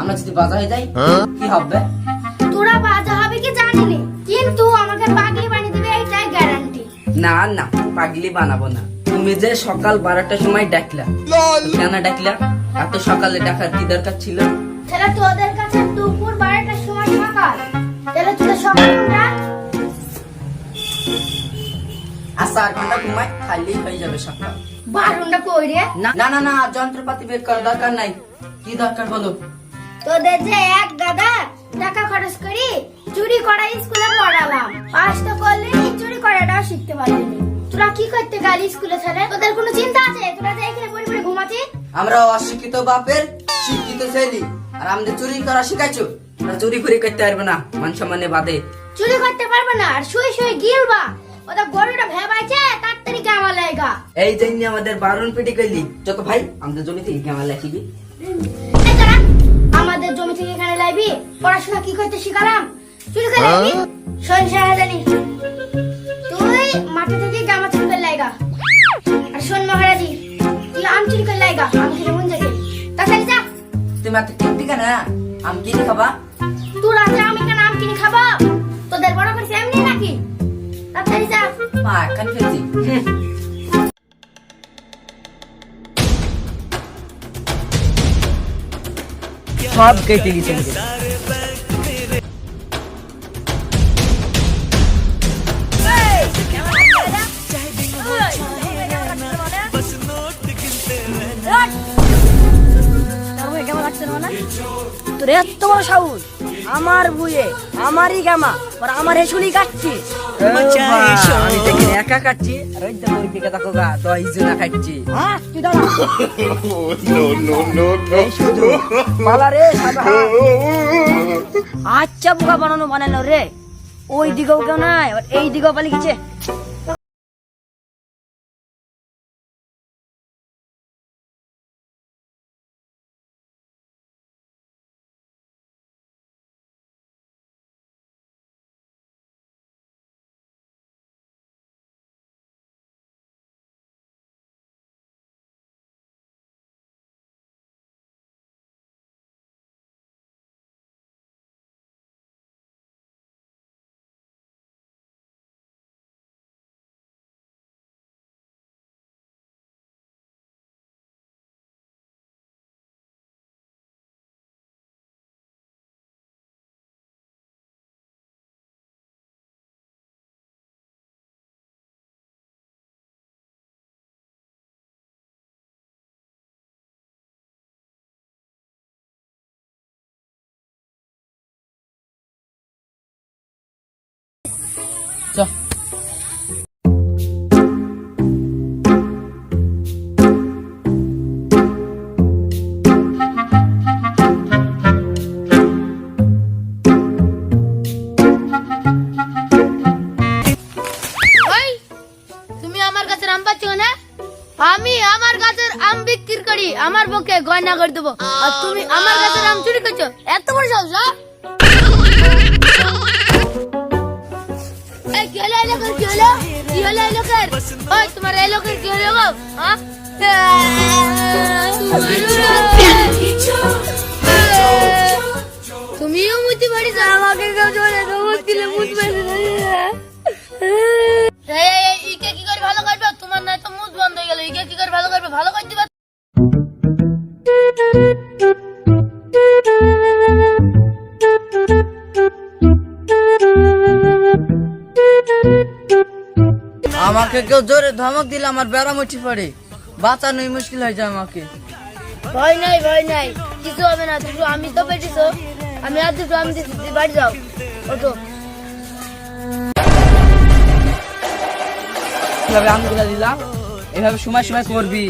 আমরা যদি বাজা হয়ে? যাই কি হবে? তোরা বাজা হবে কি জানি না কিন্তু আমাকে পাগলি বানিয়ে দিবে এইটাই গ্যারান্টি না না পাগলি বানাবো না। তুমি যে সকাল বারোটার সময় ডাকলা কেন ডাকলা? এত সকালে ডাকার কি দরকার ছিল? তাহলে তোদের কাছে দুপুর বারোটার সময় সকাল। তাহলে তোদের সকাল আর চার ঘণ্টা ঘুমাই খাইলেই হয়ে যাবে সকাল। বারোটা কই রে? না না না যন্ত্রপাতি বের করার দরকার নাই। কি দরকার বলো? তোদের যে এক গাদা টাকা খরচ করি চুরি করা স্কুলে পড়ালাম। পাস তো করলে চুরি করাটাও শিখতে পারলি নি। তোরা কি করতে গেলি স্কুলে ছেড়ে? তোদের কোনো চিন্তা আছে? তোরা যে এখানে পড়ে পড়ে ঘুমাচ্ছিস? আমরা অশিক্ষিত বাপের শিক্ষিত ছেলে। আর আমাদের চুরি করা শিখাইছো? আমরা চুরি করে করতে পারবে না মান সম্মানে বাদে। চুরি করতে পারবে না আর শুয়ে শুয়ে গিলবা। ওটা গরুটা ভেবাইছে তাড়াতাড়ি কেমন লাগা এই জন্য আমাদের বারণ পিটি করলি। যত ভাই আমাদের জমি থেকে কেমন দাঁড়া, আমাদের জমি থেকে এখানে লাইবি পড়াশোনা কি করতে শিখালাম? চুরি করে লাইবি? শোন শাহজানি তুই মাঠে থেকে গামা চুরি করে লাইগা। আর শোন মহারাজি তুই আম চুরি করে লাইগা আম খেলে মন যাবে। তাড়াতাড়ি যা। তুমি এত ঠিক ঠিক না? আম কিনে খাবা? তুই রাতে আমি কেন আম কিনে খাব? তোদের বড় করে এমনি নাকি? তাড়াতাড়ি যা। মা এখন ফেলছি। সব কেটে গেছে তোর এত বড় সাহস। আমার বুয়ে আমারই গামা আমার হেসুলি কাটছি আমি দেখি একা কাটছি আর ওই ওই দিকে দেখো গা কাটছি। আচ্ছা বোকা বানানো বানানো রে। ওই দিকেও কেউ নাই এই দিকেও পালি আমি আমার গাছের আম বিক্রি করি, আমার পক্ষে গয়না করে দেবো। আর তুমি আমার গাছের আম চুরি করছ? এত বড় সাহস? তুমিও মুতি পারিস আমাকে কেউ আমাকে কেউ জোরে ধমক দিলে আমার বেড়া মুঠি পড়ে। বাঁচানোই মুশকিল হয়ে যায় আমাকে। ভয় নাই ভয় নাই। কিছু হবে না দুটো আমি তো পেটিস আমি আর দুটো আমি দিচ্ছি বাড়ি যাও। ওটো এভাবে আমগুলা দিলাম। এভাবে সময় সময় করবি।